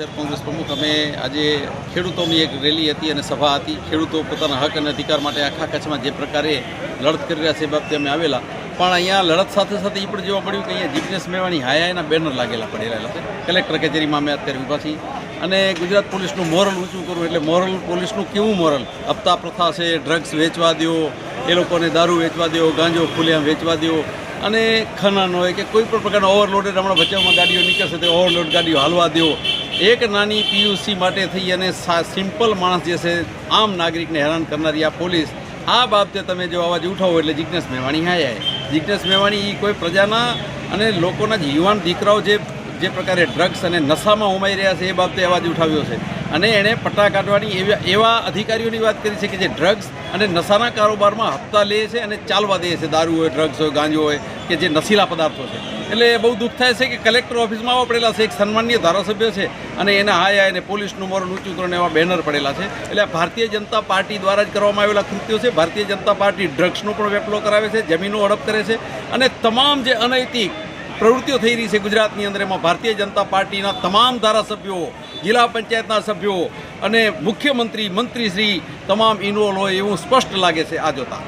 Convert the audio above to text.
શહેર કોંગ્રેસ પ્રમુખ, અમે આજે ખેડૂતોની એક રેલી હતી અને સભા હતી. ખેડૂતો પોતાના હક અને અધિકાર માટે આખા કચ્છમાં જે પ્રકારે લડત કરી રહ્યા છે એ બાબતે અમે આવેલા. પણ અહીંયા લડત સાથે સાથે એ પણ જોવા મળ્યું કે અહીંયા જીગ્નેશ મેવાણી હાયાના બેનર લાગેલા પડેલા છે. કલેક્ટર કચેરીમાં અમે અત્યારે ઊભા છીએ. અને ગુજરાત પોલીસનું મોરલ ઊંચું કરવું એટલે મોરલ પોલીસનું કેવું મોરલ? હપ્તા પ્રથા છે, ડ્રગ્સ વેચવા દો, એ લોકોને દારૂ વેચવા દો, ગાંજો ખુલ્લેઆમ વેચવા દો. અને ખનન હોય કે કોઈ પણ પ્રકારનો ઓવરલોડેડ હમણાં બચાવમાં ગાડીઓ નીકળશે તો ઓવરલોડ ગાડીઓ હાલવા દો. એક નાની પીયુસી માટે થઈ અને સિમ્પલ માણસ જે છે, આમ નાગરિકને હેરાન કરનારી આ પોલીસ. આ બાબતે તમે જો અવાજ ઉઠાવો એટલે જિજ્ઞેશ મેવાણી હાય જિજ્ઞેશ મેવાણી એ કોઈ પ્રજાના અને લોકોના યુવાન દીકરાઓ જે જે પ્રકારે ડ્રગ્સ અને નશામાં હોમાઈ રહ્યા છે, એ બાબતે અવાજ ઉઠાવ્યો છે. અને એણે પટ્ટા કાઢવાની એવા એવા અધિકારીઓની વાત કરી છે કે જે ડ્રગ્સ અને નશાના કારોબારમાં હપ્તા લે છે અને ચાલવા દે છે. દારૂ હોય ડ્રગ્સ હોય, ગાંજો હોય, કે જે નશીલા પદાર્થો છે. એટલે બહુ દુઃખ થાય છે કે કલેક્ટર ઓફિસમાં આવા પડેલા છે, એક સન્માનીય ધારાસભ્ય છે અને એના હાય અને પોલીસનું મોરલ ઊંચું કરીને એવા બેનર પડેલા છે. એટલે ભારતીય જનતા પાર્ટી દ્વારા જ કરવામાં આવેલા કૃત્યો છે. ભારતીય જનતા પાર્ટી ડ્રગ્સનો પણ વેપલો કરાવે છે જમીનો હડપ કરે છે અને તમામ જે અનૈતિક પ્રવૃત્તિઓ થઈ રહી છે ગુજરાતની અંદર. એમાં ભારતીય જનતા પાર્ટીના તમામ ધારાસભ્યો, જિલ્લા પંચાયતના સભ્યો અને મુખ્યમંત્રી, મંત્રીશ્રી તમામ ઇન્વોલ્વ હોય એવું સ્પષ્ટ લાગે છે આ જોતા.